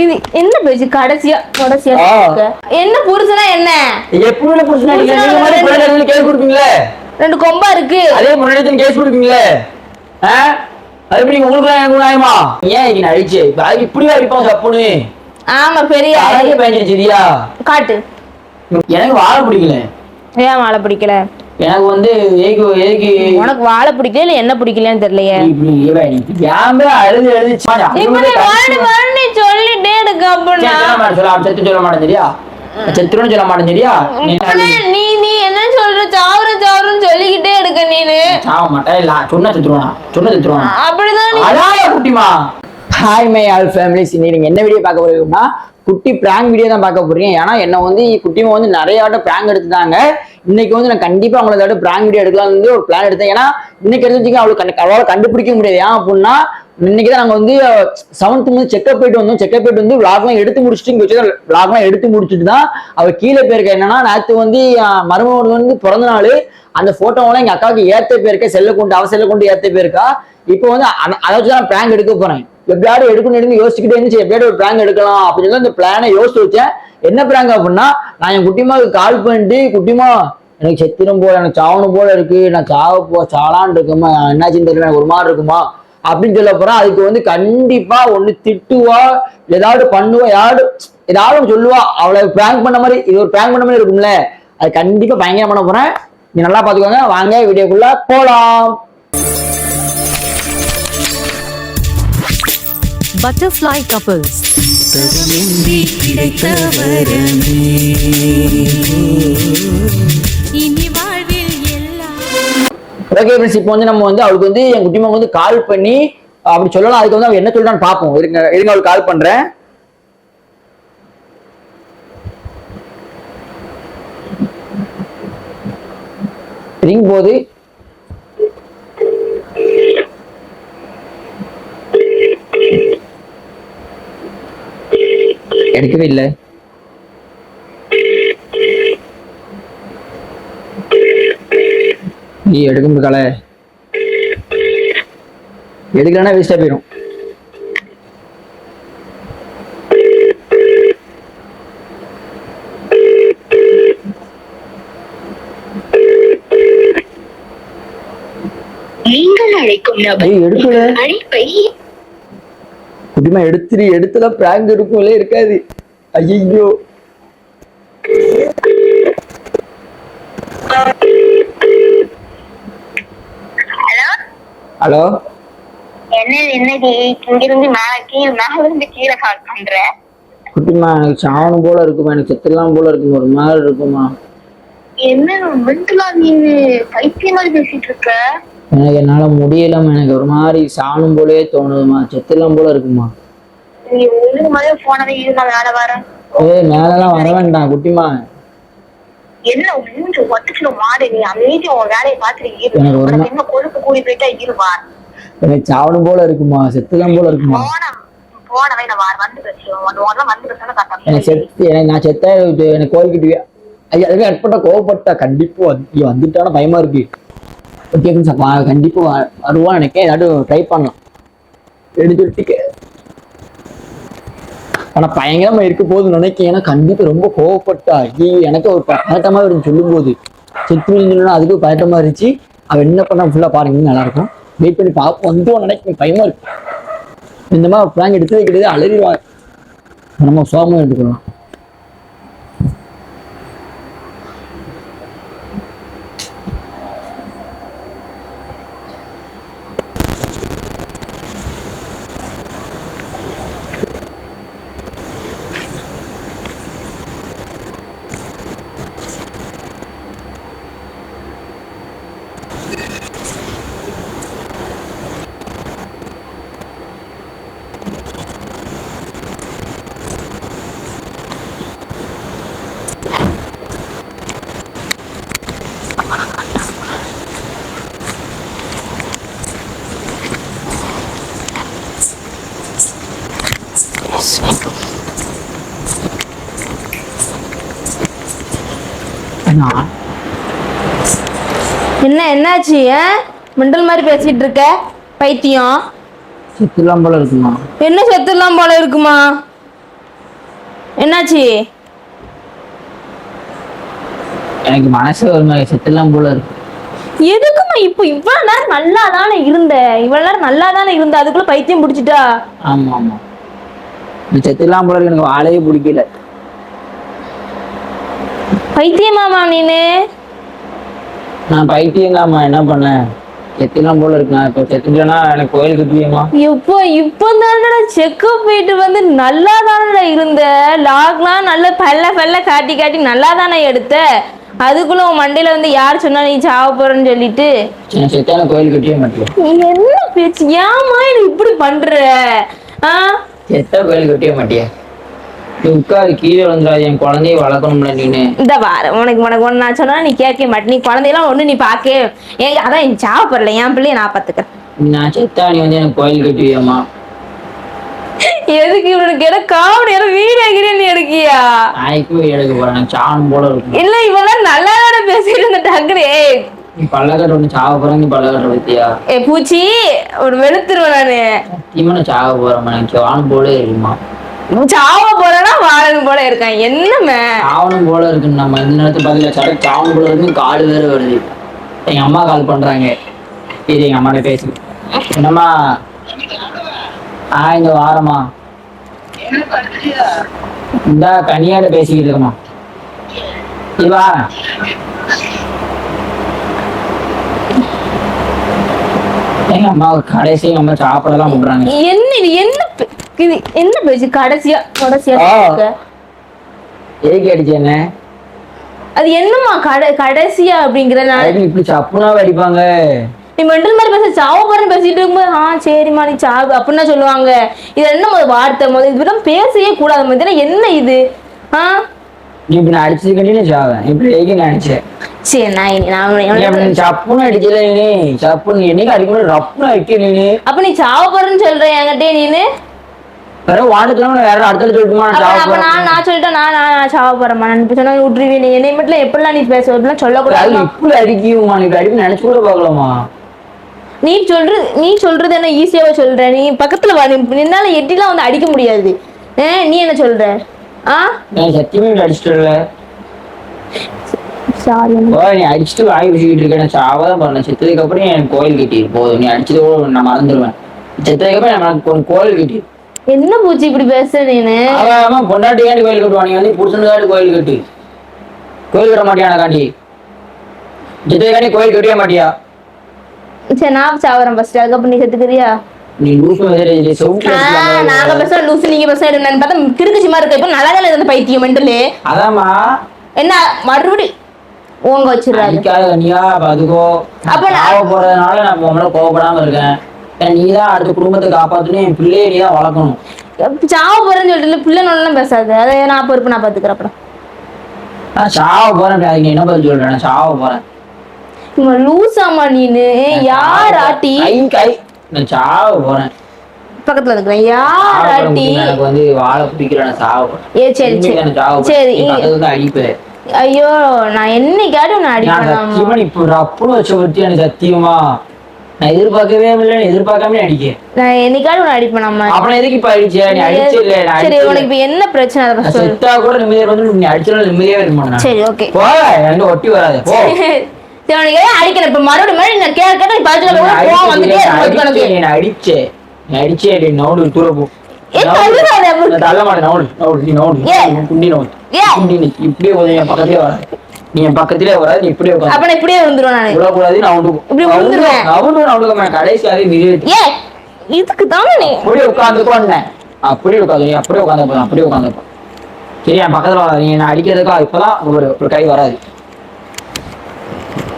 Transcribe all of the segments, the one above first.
இது என்ன பேச்சு கடைசியா கடைசியா? என்ன புருஷனா என்ன? புருஷன்? நீங்க மாதிரி பொண்டாட்டி கேஸ் கொடுப்பீங்களே? ரெண்டு கொம்பா இருக்கு. அதே முன்னாடி கேஸ் கொடுப்பீங்களே? ஆ? அது எப்படி உங்களுக்கு எனக்கு நியாயமா ஏன் இன்னைக்கு நான் அடிச்சு? இப்ப அது இப்படியே சப்புன்னு ஆமா பெரிய அழகே காட்டு. எனக்கு வாழ பிடிக்கல. ஏன் வாழை பிடிக்கல? எனக்கு வந்து ஏக்கு ஏக்கு உனக்கு வாழை பிடிக்கல இல்ல என்ன பிடிக்கலன்னு தெரியலையே? ஏன் அழுது அழுது. சொல்லிட்டே இருக்க அப்படின்னா. செத்து சொல்ல மாட்டேன் சரியா? செத்துருன்னு சொல்ல மாட்டேன் சரியா? நீ நீ என்ன சொல்ற? சாவர சாவரன்னு சொல்லிக்கிட்டே இருக்க நீனு. சாவ மாட்டேன் இல்ல சொன்னா செத்துருவானா? சொன்னா செத்துருவானா? அப்படிதான் குட்டிமா. ஹாய் மை ஆல் ஃபேமிலிஸ் இன்னைக்கு நீங்க என்ன வீடியோ பார்க்க போறீங்கன்னா குட்டி பிராங்க் வீடியோ தான் பார்க்க போறீங்க. ஏன்னா என்ன வந்து குட்டிமா வந்து நிறைய ஆட்டம் பிராங்க் எடுத்துட்டாங்க. இன்னைக்கு வந்து நான் கண்டிப்பா அவங்கள ஏதாவது பிராங்க் வீடியோ எடுக்கலாம்னு வந்து ஒரு பிளான் எடுத்தேன். ஏன்னா இன்னைக்கு எடுத்து அவளுக்கு கண்டு- அவளால கண்டுபிடிக்க முடியாது. ஏன் அப்படின்னா இன்னைக்கு தான் நாங்க வந்து செவன்த் வந்து செக்அப் போயிட்டு வந்தோம். செக்அப் போயிட்டு வந்து vlogலாம் எடுத்து முடிச்சுட்டு இங்க வச்சு vlogலாம் எடுத்து முடிச்சுட்டு தான் அவள் கீழே போயிருக்க. என்னன்னா நேற்று வந்து மருமகன் வந்து பிறந்த நாள். அந்த போட்டோவெல்லாம் எங்க அக்காவுக்கு ஏத்த போயிருக்க. செல்ல கொண்டு அவ செல்ல கொண்டு ஏத்த போயிருக்கா. இப்போ வந்து அதை வச்சு தான் பிராங்க் எடுக்க போறேன். எப்படியாவது எடுக்கணும் யோசிச்சுக்கிட்டே இருந்துச்சு. எப்படியாவது ஒரு பிராங்க் எடுக்கலாம் அப்படின்னு சொல்லி அந்த பிளானை யோசிச்சு வச்சேன். என்ன பிராங்க் அப்படின்னா நான் என் குட்டிமாவுக்கு கால் பண்ணிட்டு குட்டிமா எனக்கு செத்திரம் போல எனக்கு சாவணும் போல இருக்கு. நான் சாவ போ சாலான் இருக்குமா? என்னாச்சுன்னு தெரியல எனக்கு ஒரு மாதிரி இருக்குமா? அப்படின்னு சொல்ல போறேன். அதுக்கு வந்து கண்டிப்பா ஒண்ணு திட்டுவா ஏதாவது பண்ணுவா யாரு ஏதாவது சொல்லுவா. அவளை பிராங்க் பண்ண மாதிரி இது ஒரு பிராங்க் பண்ண மாதிரி இருக்கும்ல. அது கண்டிப்பா பயங்கரம் பண்ண போறேன் நீ நல்லா பாத்துக்கோங்க. வாங்க வீடியோக்குள்ள போலாம். Butterfly couples. இனி வாழ்வில் எல்லாம். ஓகே ஃப்ரெண்ட்ஸ் இப்போ வந்து நம்ம வந்து அவளுக்கு வந்து என் குட்டிமா வந்து கால் பண்ணி அப்படி சொல்லலாம். அதுக்கு வந்து அவ என்ன சொல்றான்னு பார்ப்போம். இருங்க இருங்க அவளுக்கு கால் பண்றேன். ரிங் போது. எடுக்கவே இல்லை. நீ எடுக்க முடியல எடுக்கலன்னா வேஸ்டா போயிடும் நீங்கள் அழைக்கும் நபர் அழைப்பை குட்டிமா எடுத்துரு எடுத்துலாம் பிராங்க் இருக்கும்ல இருக்காது. ஐயோ ஹலோ? குட்டிமா எனக்கு சாவணும் போல இருக்குமா எனக்கு செத்துலாம் போல இருக்குமா ஒரு மாதிரி இருக்குமா என்ன மென்டலா நீனு பைத்தியம் பேசிட்டு இருக்க? எனக்கு என்னால முடியலமா எனக்கு ஒரு மாதிரி சாவணும் போலயே தோணுதுமா செத்துலாம் போல இருக்குமா நீ ஒழுங்கு மாதிரி போனதை இரு நான் வேலை வரேன் ஏய் மேலலாம் வர வேண்டாம் குட்டிமா என்ன மூஞ்சு ஒத்துக்கிற மாடு நீ அமைதி உன் வேலையை பார்த்துட்டு இரு. உனக்கு என்ன கொழுப்பு கூடி போயிட்டா இருவா எனக்கு சாவணும் போல இருக்குமா செத்துலாம் போல இருக்குமா? போன போனவை நான் வார வந்து எனக்கு செத்து நான் செத்த எனக்கு கோவிக்கிட்டு ஐயா அதுக்கு ஏற்பட்ட கோவப்பட்டா கண்டிப்பா இங்க வந்துட்டான பயமா இருக்கு. ஓகே கண்டிப்பா வருவான்னு நினைக்கிறேன் ஏதாட்டும் ட்ரை பண்ணலாம். எடுத்து ஆனா பயங்கரமா இருக்க போகுதுன்னு நினைக்கிறேன். ஏன்னா கண்டிப்பா ரொம்ப கோவப்பட்டா. ஐயோ எனக்கு ஒரு பயட்டமா பதட்டமா இருந்து சொல்லும் போது செத்து விழுந்துனா அதுக்கு பதட்டமா இருந்துச்சு. அவன் என்ன பண்ணா ஃபுல்லா பாருங்க நல்லா இருக்கும். வெயிட் பண்ணி பார்ப்போம் வந்துடும் நினைக்கும் பயமா இருக்கு. இந்த மாதிரி பிளாங் எடுத்து வைக்கிறது அலறிவா நம்ம சோகமாக எடுத்துக்கலாம் நான் என்ன என்னாச்சு ஏன் மிண்டல் மாதிரி பேசிட்டு இருக்க. பைத்தியம். செத்துலாம் போல இருக்குமா? என்ன செத்துலாம் போல இருக்குமா? என்னாச்சு? எனக்கு மனசு ஒரு மாதிரி செத்துலாம் போல இருக்கு. எதுக்குமா இப்போ இவ்வளவு நேரம் நல்லா தானே இருந்த? இவ்வளவு நேரம் நல்லா தானே இருந்த? அதுக்குள்ள பைத்தியம் பிடிச்சிட்டா? ஆமா ஆமா. செத்துலாம் போல இருக்கு. எனக்கு வாழையே பிடிக்கல. பைத்தியமாமா நீனு. நான் பைத்தியங்காமா என்ன பண்ணேன் செத்துலாம் போல இருக்கு. நான் இப்போ செத்துட்டேன்னா எனக்கு கோயில் கட்டுவியமா இப்போ இப்போ தானடா செக்கப் போயிட்டு வந்து நல்லா தானடா இருந்த? லாக்லாம் நல்ல பல்ல பல்ல காட்டி காட்டி நல்லா தானே எடுத்த? அதுக்குள்ள உன் மண்டையில வந்து யார் சொன்னா நீ சாவ போறன்னு சொல்லிட்டு? செத்தான கோயில் கட்டியே மாட்டேன். நீ என்ன பேச்சு? ஏமா எனக்கு இப்படி பண்ற? ஆ? செத்தா கோயில் கட்டியே மாட்டியா? உட்காரு கீழே விழுந்துடாது என் குழந்தைய வளர்க்கணும்ல நீனு. இந்த வார உனக்கு உனக்கு ஒன்று நான் சொன்னா நீ கேட்க மாட்டே. நீ குழந்தையெல்லாம் ஒண்ணு நீ பார்க்க ஏங்க அதான் நீ சாவ போறல என் பிள்ளைய நான் பார்த்துக்கிறேன். நான் செத்தா நீ வந்து எனக்கு கோயில் கட்டுவியம்மா? எதுக்கு இவனுக்கு? எட காவடி எல்லாம் வீடாகிறே நீ எடுக்கியா? நாய்க்கு எடுக்க போறேன் சாணம் போல இருக்கும் இல்ல இவெல்லாம் நல்லா பேசிட்டு இருந்த டக்குனு. நீ பல்லக்கட்டை ஒன்று சாவ போறேன் நீ பல்லக்கட்டை பத்தியா? ஏ பூச்சி ஒரு வெளுத்துருவேன் நானு. சத்தியமா சாவ போறேன் எனக்கு சாணம் போல இருக்குமா சாவ போறேன்னா வாழணும் போல இருக்கான். என்னமே சாவணும் போல இருக்கு நம்ம இந்த நேரத்துல பதில சட சாவணும் போல இருக்கு காடு வேற வருது. எங்க அம்மா கால் பண்றாங்க. இது எங்க அம்மாட்ட பேசு என்னம்மா? ஆ இந்த வாரமா இந்த கனியாட பேசிக்கிட்டு இருக்கமா இவா எங்க அம்மா கடைசி அம்மா சாப்பிடலாம் பண்றாங்க என்ன இது? என்ன இது என்ன பேச்சு கடைசியா கடைசியா ஆ. இருக்க? எதுக்கு அடிச்சு என்ன? அது என்னம்மா கடை கடைசியா அப்படிங்கிற நான் அதுக்கு இப்படி சப்புனா அடிப்பாங்க. நீ மெண்டல் மாதிரி பேச சாவ போறேன்னு பேசிட்டு இருக்கும்போது ஆ சரிம்மா நீ சாவு அப்படின்னா சொல்லுவாங்க. இது என்ன முதல் வார்த்தை? முதல் இதுதான் பேசவே கூடாது. முதல்ல என்ன இது? ஆ? நீ இப்படி நான் அடிச்சதுக்காண்டி நான் சாவேன் இப்படி நான் அடிச்சேன் சரி நான் நான் நீ அப்படி உன்னை- நீ சப்புன்னு அடிக்கல நீ. சப்புன்னு என்னைக்கு அடிக்கணும் ரப்புன்னு அடிக்க நீ. அப்ப நீ சாவ போறேன்னு சொல்ற என்கிட்டே நீனு? வேற வாண்டத்துல வேற அடுத்தது சொல்லிட்டுமா நான் நான் போறேன். நான் சொல்லிட்டேன் நான் நான் நான் சாவ போறேம்மா. நான் இப்ப சொன்னா விட்டுருவீ நீ. என்னை மட்டும் எப்படிலாம் நீ பேச சொல்லக்கூடாது இப்படி அடிக்குமா? நீ அடிக்க நினைச்சு கூட பார்க்கலாமா நீ சொல்றது நீ சொல்றது என்ன ஈஸியாவே சொல்ற? நீ பக்கத்துல வா. நின்னால எட்டிலாம் வந்து அடிக்க முடியாது. நீ என்ன சொல்ற? ஆ? நான் சத்தியமே இப்படி அடிச்சிட்டு சாரி நீ அடிச்சுட்டு வாய் வச்சுக்கிட்டு இருக்க. நான் சாவதான் செத்ததுக்கு அப்புறம் எனக்கு கோயில் கட்டி போதும் நீ அடிச்சது கூட நான் மறந்துடுவேன் செத்ததுக்கு அப்புறம் ஒரு கோயில் கட்டி என்ன பூச்சி இப்படி பேசுற நீனு? அவன் பொண்டாட்டிக்காண்டி கோயில் கட்டுவான் நீ வந்து புருஷனுக்காண்டி கோயில் கட்டு. கோயில் கட்ட மாட்டியா காண்டி செத்ததுக்காண்டி கோயில் கட்டிய மாட்டியா? சரி நான் சாவறேன் ஃபர்ஸ்ட் அதுக்கப்புறம் நீ செத்துக்கிறியா? நீ லூசு மாதிரி செவுட்டு ஆ, நாங்க பேச லூசு நீங்க பேச நான் பார்த்தா கிறுக்கு சும்மா இருக்க? இப்போ நல்லா தானே இருந்த பைத்தியம் மெண்டலு. அதாம்மா. என்ன மறுபடி ஓங்க வச்சிடுறாரு. கண்ணியா அதுக்கோ அப்ப நான்- போறதுனால நான் உன் மேல கோவப்படாம இருக்கேன். நீ தான் அடுத்த குடும்பத்தை காப்பாத்தணும் என் பிள்ளைய நீ தான் வளர்க்கணும். சாவ போறேன்னு சொல்லிட்டு பிள்ளை நல்லா பேசாது. அதை நான் பொறுப்பு நான் பாத்துக்கிறேன் அப்புறம். நான் சாவ போறேன் அதுக்கு என்ன பதில் சொல்றேன்? சாவ போறேன். இவன் லூசாமா நீனு. யார் ஆட்டி? கை நான் சாவ போறேன். பக்கத்துல இருக்கிறேன். யார் ஆட்டி. எனக்கு வந்து வாழை பிடிக்கல நான் சாவ போறேன். ஏ சரி சரி. சரி பக்கத்துல தான் அடிப்பேன் ஐயோ நான் என்னைக்காட்டும் நான் அடிப்பேன் இப்ப ரப்புன்னு வச்ச பத்தி எனக்கு சத்தியமா. நான் எதிர்பார்க்கவே இல்லை எதிர்பார்க்காம அடிக்க நான் என்னைக்காட்டும் நான் அடிப்பேன் நம்ம அப்புறம் எதுக்கு இப்ப அடிச்ச? நீ அடிச்ச இல்ல சரி உனக்கு இப்ப என்ன பிரச்சனை? அதை செத்தா கூட நிம்மதியா வந்து நீ அடிச்சாலும் நிம்மதியா இருக்க மாட்டேன் சரி ஓகே போ எங்க ஒட்டி வராது போ. சரி உனக்கு அடிக்கணும் இப்ப மறுபடியும் மறுபடியும் நான் கேட்க கேட்ட நீ பதில் கூட கோவம் வந்துட்டே இருக்கும் உனக்கு நீ அடிச்சே. நீ அடிச்சே நீ நவுடு தூர போ. ஏ. தள்ளுறாத, தள்ள மாட்டேன் நவுடு நவுடு நீ நவுடு. ஏ. குண்டி நவுடு ஏ. குண்டி நீ இப்படியே கொஞ்சம் என் பக்கத்திலே வராது. நீ என் பக்கத்திலே வராது நீ இப்படியே அப்ப நான் இப்படியே விழுந்துருவேன் நானு. விடக்கூடாது நான் இப்படி விழுந்துருவேன். நவுண்டு நவுடுக்க மாட்டேன் கடைசி அதை ஏ இதுக்கு தானே நீ? அப்படியே உட்காந்துக்கோன்னேன் அப்படியே உட்காந்து நீ அப்படியே உட்காந்து போதும் அப்படியே உட்காந்து சரி என் பக்கத்துல வராது நீ நான் அடிக்கிறதுக்கா? இப்பதான் ஒரு ஒரு கை வராது.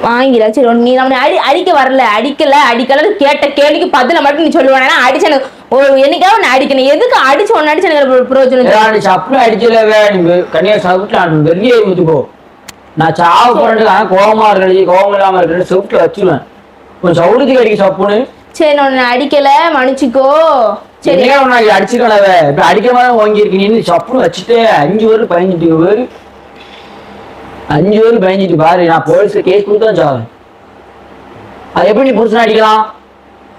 வாங்கிடா சரி நீ நம்ம அடி அடிக்க வரல அடிக்கல அடிக்கல கேட்ட கேள்விக்கு பதில மட்டும் நீ சொல்லுவானா. அடிச்சு எனக்கு ஒரு என்னைக்காவது நான் அடிக்கணும். எதுக்கு அடிச்சு ஒன்னு அடிச்சு எனக்கு பிரயோஜனம் அடிக்கலவே நீ வெ- கன்னியா நான் வெளியே ஊத்துக்கோ நான் சாவ போறேன் ஆனா கோவமா இருக்கிறது கோவம் இல்லாம இருக்கிறது சவுட்ல வச்சிருவேன். கொஞ்சம் சவுடத்துக்கு அடிக்க சப்புனு சரி நான் உன்னை அடிக்கல மன்னிச்சுக்கோ. சரி. உனக்கு அடிச்சுக்கணவே இப்ப அடிக்க மாதிரி வாங்கி இருக்கு. நீ சப்புனு வச்சுட்டு அஞ்சு பேர் பயந்துட்டு பேரு. அஞ்சு பேர் பயந்துட்டு பாரு நான் போலீஸ்ல கேஸ் கொடுத்தா சாவேன். அது எப்படி நீ புருஷனை அடிக்கலாம்?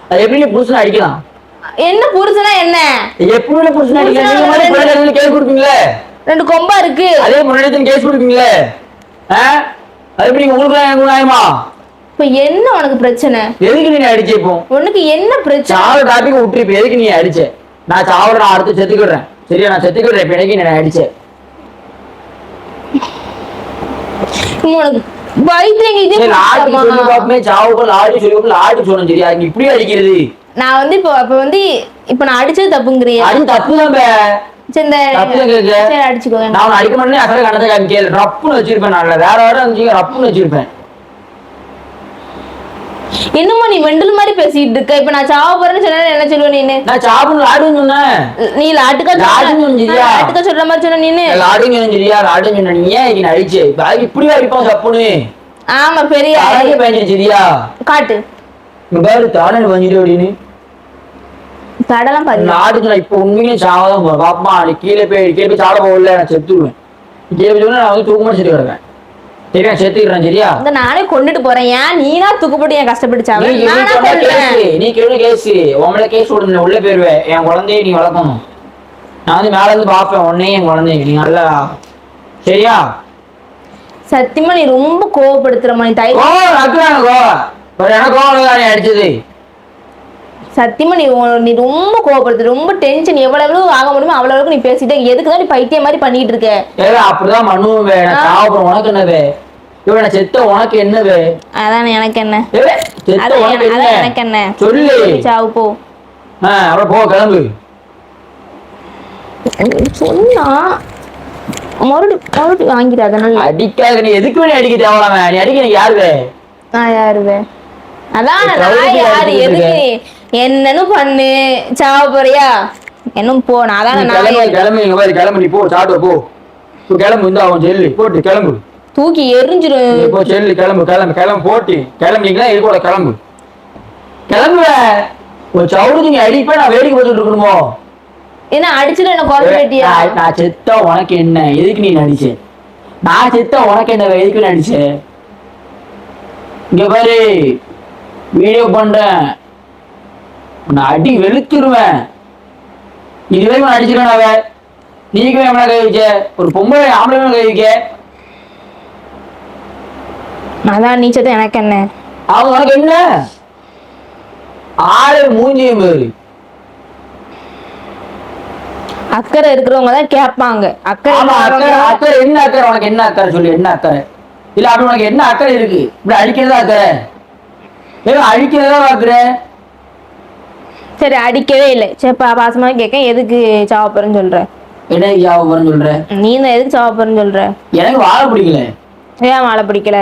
அது எப்படி நீ புருஷனை அடிக்கலாம்? என்ன புருஷனா என்ன? எப்படி புருஷனை அடிக்கலாம்? கேஸ் கொடுப்பீங்களே? ரெண்டு கொம்பா இருக்கு. அதே முன்னாடி கேஸ் கொடுப்பீங்களே? அது எப்படி உங்களுக்கு எனக்கு நியாயமா? இப்ப என்ன உனக்கு பிரச்சனை? எதுக்கு நீ அடிச்ச இப்போ? உனக்கு என்ன பிரச்சனை? சாவர டாபிக் விட்டு இப்ப எதுக்கு நீ அடிச்ச? நான் சாவர நான் அடுத்து செத்துக்கிடுறேன். சரியா? நான் செத்துக்கிடுறேன் இப்ப எனக்கு நீ அடிச்ச. உனக்கு பைத்தியம் இது பாப்பமே சாவுக்கு லாடி சொல்லி லாடி சொல்லணும் சரியா? இப்படி அடிக்கிறது. நான் வந்து இப்போ அப்ப வந்து இப்ப நான் அடிச்சது தப்புங்கிறியா? அது தப்பு தான் அடிச்சுக்கோங்க. நான் அடிக்க மாட்டேன் அசல கணத்தை காமிக்கல ரப்புன்னு வச்சிருப்பேன் நான் வேற வேற இருந்துச்சு ரப்புன்னு வச்சிருப்பேன். என்னமோ நீ மெண்டல் மாதிரி பேசிட்டு இருக்க? இப்ப நான் சாவ போறேன்னு சொன்னா என்ன சொல்லுவ நீனு? நான் சாப்பிடணும் லாடுன்னு சொன்னேன். நீ லாட்டுக்கா லாடுன்னு சொன்னியா? லாட்டுக்கா சொல்ற மாதிரி சொன்ன நீனு. லாடுன்னு சொன்னேன் சரியா? லாடுன்னு சொன்ன நீ ஏன் இன்னைக்கு அடிச்சே? இப்ப அது இப்படி அடிப்போம் சப்புன்னு. ஆமா பெரிய சரியா? காட்டு. பாரு தானே அப்படின்னு கடலாம் பாரு நாடுக்கு நான் இப்ப உண்மையிலே சாவதான் போறேன் பாப்பா நீ கீழே போய் கீழே போய் சாட போகல நான் செத்துருவேன். கீழே போய் சொன்னா நான் வந்து தூக்கமா செத்து கிடப்பேன். சரியா? செத்துக்கிறேன் சரியா? நானே கொண்டுட்டு போறேன். ஏன் நீனா தூக்குப்பட்டு என் கஷ்டப்பட்டு சாவ நீ கேள்வி கேஸ் உங்களை கேஸ் விடுங்க உள்ள போயிருவேன். என் குழந்தைய நீ வளர்க்கணும். நான் வந்து மேல இருந்து பாப்பேன் உன்னையும் என் குழந்தைய நீ நல்லா சரியா? சத்தியமா நீ ரொம்ப கோவப்படுத்துற நீ தை எனக்கு அடிச்சது. சத்தியமா நீ நீ ரொம்ப கோவப்படுத்து ரொம்ப டென்ஷன் எவ்வளவு எவ்வளவு ஆக முடியுமோ அவ்வளவு அளவுக்கு நீ பேசிட்டே எதுக்கு தான் நீ பைத்தியம் மாதிரி பண்ணிட்டு இருக்க? அப்படிதான் நான் சாப்பிடுறேன் உனக்கு என்னவே இவன் செத்த உனக்கு என்னவே அதான் எனக்கு என்ன? செத்த உனக்கு என- அதான் எனக்கு என்ன? என்ன சொல்லு. சாவு போ. ஆ அப்புறம் போ கிளம்பு. சொன்னா மறுபடி மறுபடி வாங்கிடாத நல்லா அடிக்காத நீ எதுக்கு நீ அடிக்க தேவலாம நீ அடிக்க நீ யாருவே நான் யாருவே அதான் நான் யாரு? எதுக்கு நீ என்னன்னு பண்ணு. சாவ போறியா? என்னும் போ நான் நீ அதான் கிளம்பு இங்க பாரு கிளம்பு போ சாப்பிட்டு போ. இப்போ கிளம்பு வந்து அவன் செல்லு போட்டு கிளம்பு. தூக்கி நீ எரிஞ்சிரும் போ செல்லு கிளம்பு கிளம்பு கிளம்பு போட்டு. கிளம்பிங்களா இது கூட கிளம்பு. கிளம்புவ. ஒரு சவுடு நீ அடிப்ப நான் வேடிக்கை பார்த்துட்டு இருக்கணுமோ? என்ன அடிச்சுட்டு என்ன குறை கட்டியா? நான் நான் செத்தா உனக்கு என்ன? எதுக்கு நீ நடிச்ச? நான் செத்தா உனக்கு என்ன எதுக்கு நடிச்ச? இங்க பாரு. வீடியோ பண்றேன். உன்னை அடி வெளுத்துருவேன். இதுவே நான் அடிச்சிருவேன் அவ நீக்கு மேல கை வைக்க? ஒரு பொம்பளை ஆம்பளை கை வைக்க? அதான் நீச்சத்தை எனக்கு என்ன? அவன் உனக்கு என்ன? ஆளு மூஞ்சியும் பாரு அக்கறை இருக்கிறவங்க தான் கேட்பாங்க. அக்கறை அக்கறை அக்கறை. என்ன அக்கறை? உனக்கு என்ன அக்கறை? சொல்லு என்ன அக்கறை? இல்ல அப்படி உனக்கு என்ன அக்கறை இருக்கு? இப்படி அடிக்கிறதா அக்கறை? ஏன் அடிக்கிறதா அக்கறை? சரி அடிக்கவே இல்லை. சரி பாசமா கேட்க எதுக்கு சாவ போறேன்னு சொல்ற? என்ன ஞாபகம் சொல்ற? நீ தான் எதுக்கு சாவ போறேன்னு சொல்ற? எனக்கு வாழ பிடிக்கல. ஏன் வாழை பிடிக்கல?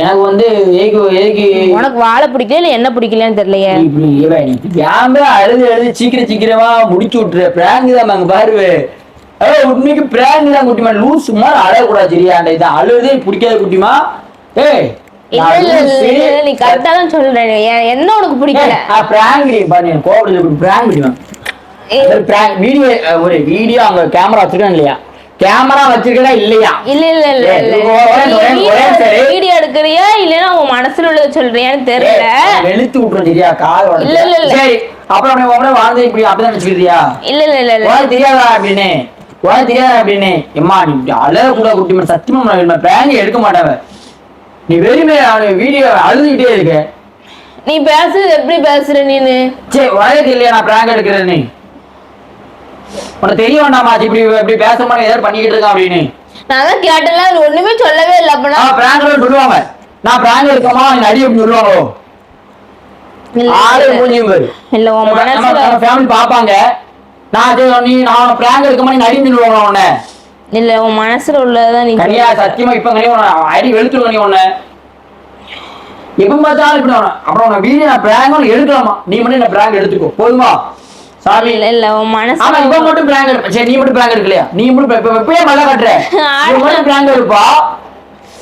எனக்கு வந்து ஏக்கு ஏக்கு. உனக்கு வாழை பிடிக்கல இல்ல என்ன பிடிக்கலன்னு தெரியலையே? ஏன் அழுது அழுது சீக்கிரம் சீக்கிரமா முடிச்சு விட்டுற பிராங்க் தான் அங்க பாருவே உண்மைக்கு பிராங்க் தான் குட்டிமா. லூஸ் மாதிரி அழக்கூடாது சரியா? இதான் அழுதே பிடிக்காத குட்டிமா? ஏய் நீ கரெக்டா தான் சொல்ற. என்ன உனக்கு பிடிக்கல? பிராங்க் பண்ணி கோவில் பிராங்க் ஏய், வீடியோ ஒரு வீடியோ அங்க கேமரா வச்சிருக்கேன் இல்லையா? கேமரா வச்சிருக்கா இல்லையா? இல்ல இல்ல இல்ல வீடியோ- எடுக்கிறியா இல்லைன்னா உன் மனசுல உள்ளத சொல்றியான்னு தெரியல. வெளுத்து விட்டுரும் சரியா கால். இல்ல, இல்ல, இல்ல. சரி அப்புறம் நீ உடனே வாழ்ந்து இப்படி அப்படிதான் வச்சுக்கிறியா இல்ல இல்ல இல்ல தெரியாதா அப்படின்னு? உனக்கு தெரியாதா அப்படின்னு? எம்மா நீ அழக கூட குட்டி சத்தியமா பிராங்க் எடுக்க மாட்டாவ நீ வெறுமே வீடியோ அழுதுகிட்டே இருக்க. நீ பேசுறது எப்படி பேசுற நீனு? சரி உனக்கு தெரியலையா நான் பிராங்க் எடுக்கிறேன் நீ. உனக்கு தெரிய வேண்டாமா இப்படி இப்படி பேச மாட்டேன் ஏதாவது பண்ணிக்கிட்டு இருக்கான் அப்படின்னு. நான் தான் கேட்டல அது ஒண்ணுமே சொல்லவே இல்லை அப்பனா? ஆ பிராங்க் சொல்லுவாங்க. நான் பிராங்க் எடுக்கமா நீ அடி அப்படின்னு சொல்லுவாங்களோ ஆளே இல்ல. மூஞ்சியும் பாரு. இல்ல உன் மனசுல ஃபேமிலி பாப்பாங்க நான் நீ நான் பிராங்க் எடுக்கமா நீ அடி சொல்லுவாங்க உன்னை? இல்ல உன் மனசுல உள்ளதான் நீ கனியா சத்தியமா இப்ப கனியா அடி வெளுத்துருவ நீ உன்னை. எப்ப பார்த்தாலும் இப்படி அப்புறம் உன வீடியோ நான் பிராங்க் எடுக்கலாமா? நீ மட்டும் என்ன பிராங்க் எடுத்துக்கோ. போதுமா? சாமி இல்ல இல்ல உன் மனசு ஆமா இவன் மட்டும் பிராங்க் எடுப்ப சரி நீ மட்டும் பிராங்க் எடுக்கலையா? நீ மட்டும் இப்ப- எப்பயே மல்ல கட்டுற. நீ மட்டும் பிராங்க் எடுப்பா.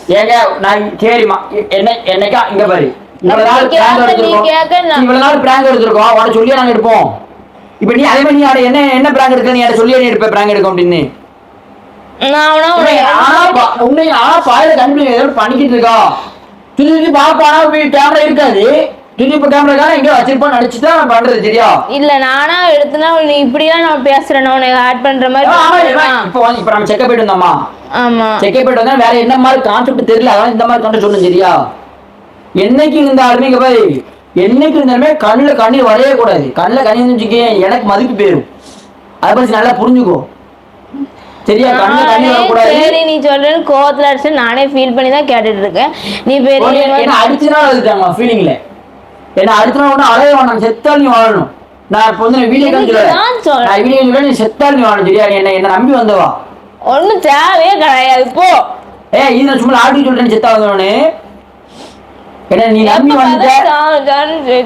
ஏங்க நான் சரிம்மா எ- என்ன என்னைக்கா? இங்க பாரு. இவ்வளவு நாள் பிராங்க் எடுத்திருக்கோம். இவ்வளவு நாள் பிராங்க் எடுத்திருக்கோம். உன சொல்லியே நாங்க எடுப்போம். இப்ப நீ அதே மாதிரி நீ என்ன என்ன பிராங்க் எடுக்க நீ அதை சொல்லியே நீ எடுப்ப பிராங்க் எடுக்கும் அப்படின்னு உன்னை ஆனா பாயில கண்டுபிடி ஏதோ பண்ணிக்கிட்டு இருக்கா? சுத்தி பாப்பானா கேமரா இருக்காது. திருப்பி கேமராக்கான எங்கேயோ வச்சிருப்பான்னு நினைச்சு தான் நான் பண்றது சரியா? இல்ல நானா எடுத்தனா நீ இப்படிதான் நான் பேசுறேன் உனக்கு ஆட் பண்ற மாதிரி? இப்போ இப்போ நம்ம செக்கப் போயிட்டு வந்தோமா? ஆமா. செக்கப் போயிட்டு வந்தா வேற என்ன மாதிரி கான்செப்ட் தெரியல அதான் இந்த மாதிரி கான்செப்ட் சொல்லணும் சரியா? என்னைக்கு இங்க பாரு என்னைக்கு இருந்தாலுமே கண்ணுல கண்ணீர் வரையவே கூடாது. கண்ணுல கண்ணீர் எனக்கு மதிப்பு போயிரும். அதை பத்தி நல்லா புரிஞ்சுக்கோ. சரியா வரக்கூடாது. சரி நீ சொல்றேன்னு கோவத்துல அடிச்சு நானே ஃபீல் பண்ணி தான் கேட்டுட்டு இருக்கேன் நீ பெரிய என்ன அடுத்த நாள் எழுதிட்டாங்க ஃபீலிங்ல என்ன நாள் ஒன்றும் அலைய வேணாம் செத்தால் நீ வாழணும். நான் இப்போ வந்து வீடியோ. நான் வீடியோ நீ செத்தால் நீ வாழணும் சரியா என்ன என்ன நம்பி வந்தவா ஒண்ணும் தேவையே கிடையாது போ. ஏ இது சும்மா ஆட்டி சொல்றேன் செத்தா வந்தவனு. என்ன நீ நம்பி வந்துட்ட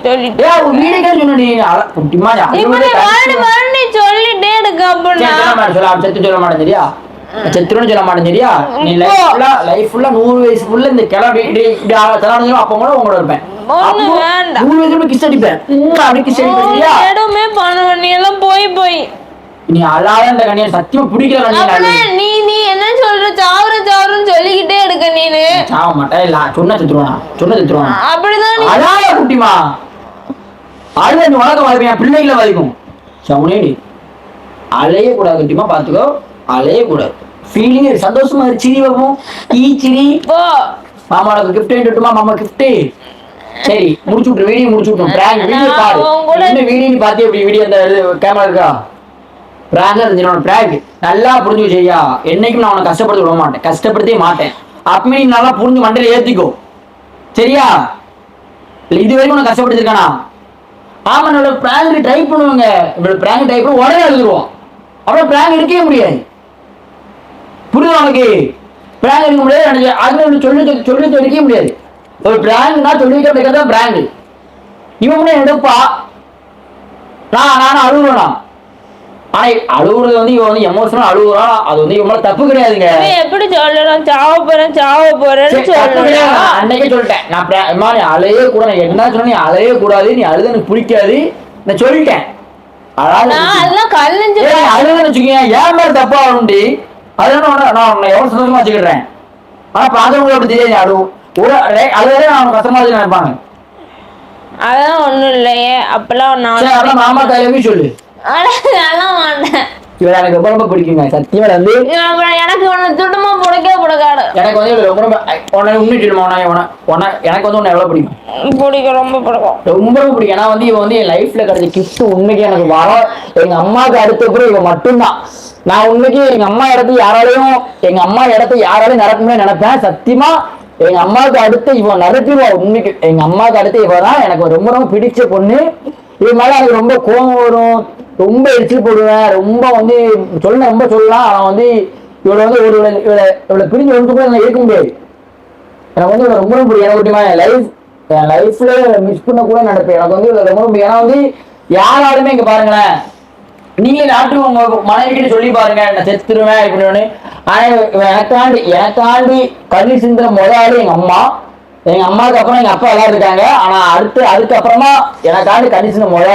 சொல்லிட்டு வீடியோ சொன்ன நீ. இருக்க அப்படின்னா. சொல்ல மாட்டேன் சொல்ல? செத்து சொல்ல மாட்டேன் சரியா செத்துருன்னு சொல்ல மாட்டேன் சரியா நீ. லைஃப் ஃபுல்லா லைஃப் ஃபுல்லா நூறு வயசு ஃபுல்லா இந்த கிளம்பி இப்படி தலாடுங்க அப்ப கூட உங்களோட இருப்பேன். நூறு வயசு கிஸ் அடிப்பேன். அப்படி கிஸ் அடிப்பேன் நீ எல்லாம் போய் போய். நீ அழாத இந்த கண்ணியை சத்தியமா பிடிக்கல கண்ணியை நீ நீ என்ன சொல்ற? சாவர சாவரன்னு சொல்லிக்கிட்டே இருக்க நீனு. சாவ மாட்டேன் இல்ல சொன்ன செத்துருவானா? சொன்ன செத்துருவானா? அப்படிதான் நீ அழாத குட்டிமா. அழுத நீ உலகம் வாழ்க்கை என் பிள்ளைகளை வலிக்கும் சவுனேடி அலைய கூடாது குட்டிமா பாத்துக்கோ அலைய கூடாது ஃபீலிங் சந்தோஷமா சிரி வரும். ஈ சிரி. மாமாவுக்கு கிஃப்ட் வாங்கிட்டுமா மாமா கிஃப்ட் சரி முடிச்சு விட்டுரு. வீடியோ முடிச்சு விட்டுரும். பிராங்க் வீடியோ பாரு. என்ன வீடியோ பாத்தி எப்படி வீடியோ அந்த கேமரா இருக்கா? பிராங்க் இருந்துச்சு பிராங்க் நல்லா புரிஞ்சு செய்யா என்னைக்கும் நான் உனக்கு கஷ்டப்படுத்த விட மாட்டேன். கஷ்டப்படுத்தவே மாட்டேன். அப்பமே நீ நல்லா புரிஞ்சு மண்டையில ஏத்திக்கோ. சரியா? இது வரைக்கும் உனக்கு கஷ்டப்படுத்திருக்கானா? ஆமா என்னோட பிராங்க் ட்ரை பண்ணுவாங்க. என்னோட பிராங்க் ட்ரை பண்ணி உடனே எழுதுருவோம் அப்புறம் பிராங்க் இருக்கவே முடியாது. புரியுது உனக்கு? பிராங்க் இருக்க முடியாது ஒன்று சொல்லி சொல்லி எடுக்கவே முடியாது. ஒரு பிராங்க்னா சொல்லி பிராங்க் இவன் கூட எடுப்பா. நான் நானும் அழுகுறேனா ஆனா அழுகுறது வந்து இவன் வந்து எமோஷனல் அழுகுறான் அது வந்து இவன் மேல தப்பு கிடையாதுங்க. எப்படி சொல்லணும்? சாவ போறேன் சாவ போறேன்னு சொல்லணும். அன்னைக்கே சொல்லிட்டேன். நான் அம்மா, நீ அழையவே கூடாது. நான் என்ன சொன்னா நீ அழையவே கூடாது. நீ அழுது எனக்கு பிடிக்காது. நான் சொல்லிட்டேன். அதெல்லாம் கல்லஞ்சு அழுதுன்னு வச்சுக்கோங்க என் மேல தப்பா வரும்டி? உன்னை- நான் உன்னை எவ்வளவு சந்தோஷமா வச்சுக்கிறேன் ஆனா பாக்குறவங்க அப்படி தெரியாது நீ அழுவு. அவனுக்கு கஷ்டமா வச்சு நினைப்பாங்க அதெல்லாம் ஒண்ணும் இல்லையே. அப்பெல்லாம் நான் மாமா கையிலவே சொல்லு. அதெல்லாம் மாட்டேன். இவரை எனக்கு ரொம்ப ரொம்ப பிடிக்குங்க சத்தியமா வந்து எனக்கு ஒண்ணு துடுமா புடைக்க புடைக்காடு எனக்கு வந்து ரொம்ப ரொம்ப உன்னை உண்மை சொல்லுமா உன்னை உன உன எனக்கு வந்து உன்னை எவ்வளவு பிடிக்கும்? பிடிக்க ரொம்ப பிடிக்கும். ரொம்ப ரொம்ப பிடிக்கும். ஏன்னா வந்து இவன் வந்து என் லைஃப்ல கிடைச்ச கிஃப்ட் உண்மைக்கு எனக்கு வரோம் எங்க அம்மாவுக்கு அடுத்த கூட இவன் மட்டும்தான். நான் உண்மைக்கு எங்க அம்மா இடத்து யாராலையும் எங்க அம்மா இடத்த யாராலையும் நிரப்பணும்னு நினைப்பேன். சத்தியமா எங்க அம்மாவுக்கு அடுத்து இவன் நிரப்பிடுவா உண்மைக்கு. எங்க அம்மாவுக்கு அடுத்து இவ தான் எனக்கு ரொம்ப ரொம்ப பிடிச்ச பொண்ணு. இவன் மேல எனக்கு ரொம்ப கோபம் வரும். ரொம்ப எரிச்சல் போடுவேன். ரொம்ப வந்து சொல்ல ரொம்ப சொல்லலாம். ஆனால் வந்து இவளை வந்து ஒரு இவளை இவளை பிரிஞ்சு ஒன்று கூட என்ன இருக்க முடியாது. எனக்கு வந்து இவளை ரொம்ப ரொம்ப பிடிக்கும். எனக்கு முடியுமா என் லைஃப் என் லைஃப்ல மிஸ் பண்ண கூட நடப்பேன். எனக்கு வந்து இவளை ரொம்ப ரொம்ப பிடிக்கும். ஏன்னா வந்து யாராலுமே இங்க பாருங்களேன். நீங்களே நாட்டு உங்க மனைவி கிட்ட சொல்லி பாருங்க. நான் செத்துருவேன் இப்படின்னு ஆனா எனக்காண்டி எனக்காண்டி கல்வி சிந்துற முதலாளி எங்க அம்மா. எங்க அம்மாவுக்கு அப்புறம் எங்க அப்பா எல்லாம் இருக்காங்க. ஆனா அடுத்து அதுக்கப்புறமா எனக்காண்டி கண்ணி சிந்துற முத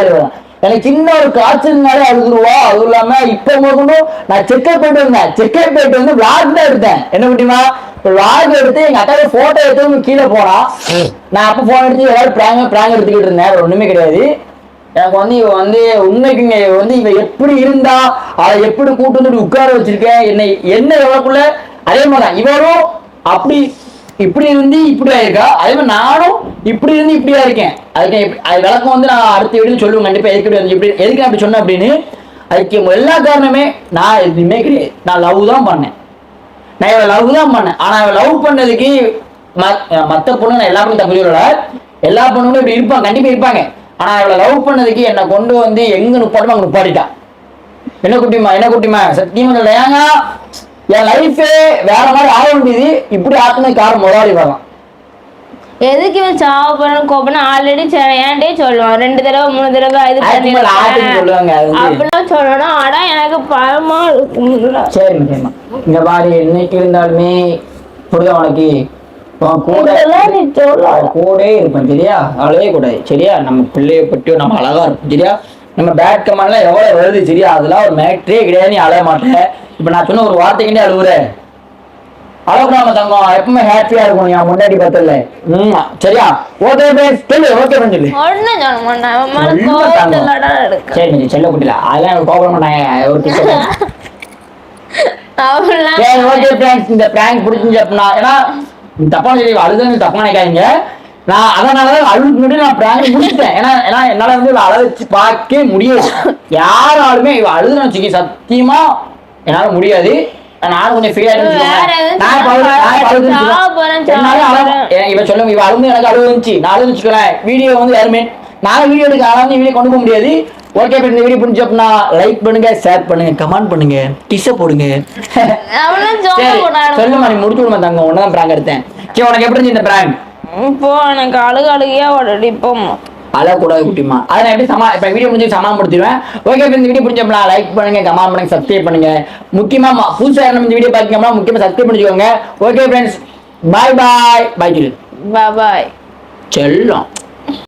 எனக்கு சின்ன ஒரு காய்ச்சல்னாலே அழுதுருவா அதுவும் இல்லாம இப்ப முதலும் நான் செக்அப் போயிட்டு வந்தேன். செக்அப் போயிட்டு வந்து விளாக் தான் எடுத்தேன். என்ன முடியுமா விளாக் எடுத்து எங்க அக்காவை போட்டோ எடுத்து கீழே போனா நான் அப்ப போன் எடுத்து ஏதாவது பிராங்க பிராங்க எடுத்துக்கிட்டு இருந்தேன். ஒண்ணுமே கிடையாது. எனக்கு வந்து இவ வந்து உண்மைக்குங்க வந்து இவ எப்படி இருந்தா அதை எப்படி கூட்டு வந்து உட்கார வச்சிருக்கேன் என்னை என்ன எவ்வளவுக்குள்ள அதே மாதிரி இவரும் அப்படி இப்படி இருந்து இப்படி ஆயிருக்கா அதே மாதிரி நானும் இப்படி இருந்து இப்படியா இருக்கேன். அதுக்கு அது விளக்கம் வந்து நான் அடுத்த வீடியோ சொல்லுவேன். கண்டிப்பா எதுக்கு இப்படி இப்படி எதுக்கு அப்படி சொன்னேன் அப்படின்னு? அதுக்கு எல்லா காரணமே நான் எதுவுமே கிடையாது நான் லவ் தான் பண்ணேன். நான் இவன் லவ் தான் பண்ணேன். ஆனா இவ லவ் பண்ணதுக்கு ம- மத்த பொண்ணு நான் எல்லா பொண்ணும் தப்பு சொல்லல. எல்லா பொண்ணுங்களும் இப்படி இருப்பாங்க. கண்டிப்பா இருப்பாங்க. ஆனா இவளை லவ் பண்ணதுக்கு என்னை கொண்டு வந்து எங்க நுப்பாட்டுமோ அங்க நுப்பாடிட்டான் என்ன குட்டிமா என்ன குட்டிமா சத்தியமா சொல்ல ஏங்க என் லைஃபே வேற மாதிரி ஆக வேண்டியது இப்படி ஆத்துனது காரணம் முதலாளி வரலாம் எதுக்கு இவன் சாவ போறேன்னு கோபம்னா ஆல்ரெடி ஏன்டே சொல்லுவான். ரெண்டு தடவை மூணு தடவை இது அப்படிலாம் சொல்லணும். ஆனா எனக்கு பயமா இருக்கும்ல சரி முக்கியமா இங்க பாரு என்னைக்கு இருந்தாலுமே புரியுதா உனக்கு? உன் கூட கூடே இருப்பேன் சரியா? அழவே கூடாது சரியா? நம்ம பிள்ளைய பற்றி நம்ம அழகா இருப்போம் சரியா? நம்ம பேட் கமெண்ட்லாம் எவ்வளவு வருது சரியா? அதெல்லாம் ஒரு மேட்ரே கிடையாது நீ அழ மாட்டேன் இப்ப நான் சொன்ன ஒரு வார்த்தைக்கிட்டே அழுகுற அழகுடாம தங்கம் எப்பவுமே ஹாப்பியா இருக்கும் என் முன்னாடி பார்த்தல சரியா? ஓகே சொல்லு ஓகே சொல்லு. சரி செல்ல குட்டில. அதெல்லாம் கோபம் மாட்டாங்க சரி ஓகே இந்த பிராங்க் பிடிச்சிருந்துச்சு அப்படின்னா ஏன்னா நீ தப்பா சொல்லி அழுதுன்னு தப்பா நினைக்காதீங்க. நான் அதனாலதான் முன்னாடி நான் பிராங்க் முடிச்சிட்டேன். ஏன்னா ஏன்னா என்னால வந்து அழ வச்சு பார்க்கவே முடியாது. யாராலுமே இவ அழுதுன்னு வச்சுக்க சத்தியமா என்னால முடியாது. நானும் கொஞ்சம் ஃப்ரீயா வேற எதுவும் சாவ போறேன், சாவ போறேன். இவ சொல்லும் இவ அழுந்து எனக்கு அழுவு இருந்துச்சு. நான் அழுது வச்சுக்கிறேன் வீடியோ வந்து யாருமே நான் வீடியோ எடுக்க அழகு வீடியோ கொண்டு போக முடியாது. ஓகே இந்த வீடியோ பிடிச்ச அப்படின்னா லைக் பண்ணுங்க ஷேர் பண்ணுங்க கமெண்ட் பண்ணுங்க கிஸ்ஸ போடுங்க. சொல்லுமா நீ முடிச்சு விடுமா தங்க உன்னதான் பிராங்க் எடுத்தேன். சரி உனக்கு எப்படி இந்த பிராங்க் இப்போ எனக்கு அழுக அழுகையா போமா அழக்கூடாது குட்டிமா அதை நான் எப்படி சமா இப்போ வீடியோ முடிஞ்சு சமாளிப்படுத்திடுவேன் ஓகே இந்த வீடியோ பிடிச்சோம்னா லைக் பண்ணுங்க கமெண்ட் பண்ணுங்க சப்ஸ்கிரைப் பண்ணுங்க. முக்கியமா ம- புதுசா யாரும் இந்த வீடியோ பார்க்கணும்னா முக்கியமா சப்ஸ்கிரைப் பண்ணிக்கோங்க. ஓகே ஃப்ரெண்ட்ஸ் பாய் பாய் பாய் சொல்லு பாய் செல்லம்.